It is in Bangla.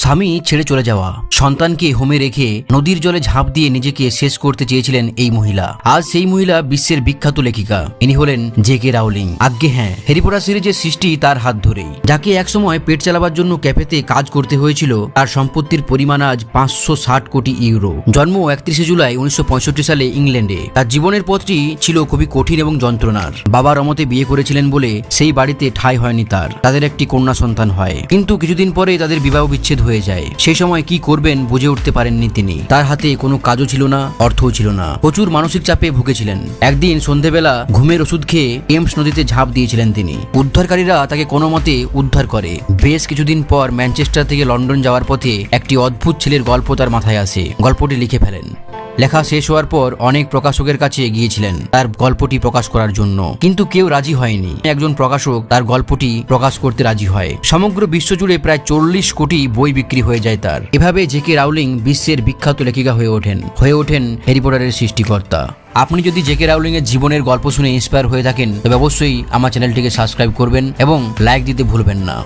স্বামী ছেড়ে চলে যাওয়া। সন্তানকে হোমে রেখে নদীর জলে ঝাঁপ দিয়ে নিজেকে শেষ করতে চেয়েছিলেন এই মহিলা। আজ সেই মহিলা বিশ্বের বিখ্যাত লেখিকা। ইনি হলেন জে কে রাউলিং আজ্ঞে হ্যাঁ হ্যারিপোটা সিরিজের সৃষ্টি তার হাত ধরেই। যাকে একসময় পেট চালাবার জন্য ক্যাফেতে কাজ করতে হয়েছিল, তার সম্পত্তির পরিমাণ আজ পাঁচশো ষাট কোটি ইউরো। জন্ম একত্রিশে জুলাই উনিশশো পঁয়ষট্টি সালে ইংল্যান্ডে। তার জীবনের পথটি ছিল খুবই কঠিন এবং যন্ত্রণার। বাবার অমতে বিয়ে করেছিলেন বলে সেই বাড়িতে ঠাঁই হয়নি তার। তাদের একটি কন্যা সন্তান হয়। কিন্তু কিছুদিন পরে তাদের বিবাহ বিচ্ছেদ হয়ে যায়। সেই সময় কি করবেন বুঝে উঠতে পারেননি তিনি। তার হাতে কোনো কাজও ছিল না, অর্থও ছিল না। প্রচুর মানসিক চাপে ভুগেছিলেন। একদিন সন্ধেবেলা ঘুমের ওষুধ খেয়ে এমস নদীতে ঝাঁপ দিয়েছিলেন তিনি। উদ্ধারকারীরা তাকে কোনো মতে উদ্ধার করে। বেশ কিছুদিন পর ম্যানচেস্টার থেকে লন্ডন যাওয়ার পথে একটি অদ্ভুত ছেলের গল্প তার মাথায় আসে। গল্পটি লিখে ফেলেন। লেখা শেষ হওয়ার পর অনেক প্রকাশকের কাছে গিয়েছিলেন তার গল্পটি প্রকাশ করার জন্য। কিন্তু কেউ রাজি হয়নি। একজন প্রকাশক তার গল্পটি প্রকাশ করতে রাজি হয়। সমগ্র বিশ্ব জুড়ে প্রায় চল্লিশ কোটি বই বিক্রি হয়ে যায় তার। এভাবে জেকে রাউলিং বিশ্বের বিখ্যাত লেখিকা হয়ে ওঠেন হয়ে ওঠেন হ্যারি পটারের সৃষ্টিকর্তা। আপনি যদি জেকে রাউলিং এর জীবনের গল্প শুনে ইন্সপায়ার হয়ে থাকেন, তবে অবশ্যই আমার চ্যানেলটিকে সাবস্ক্রাইব করবেন এবং লাইক দিতে ভুলবেন না।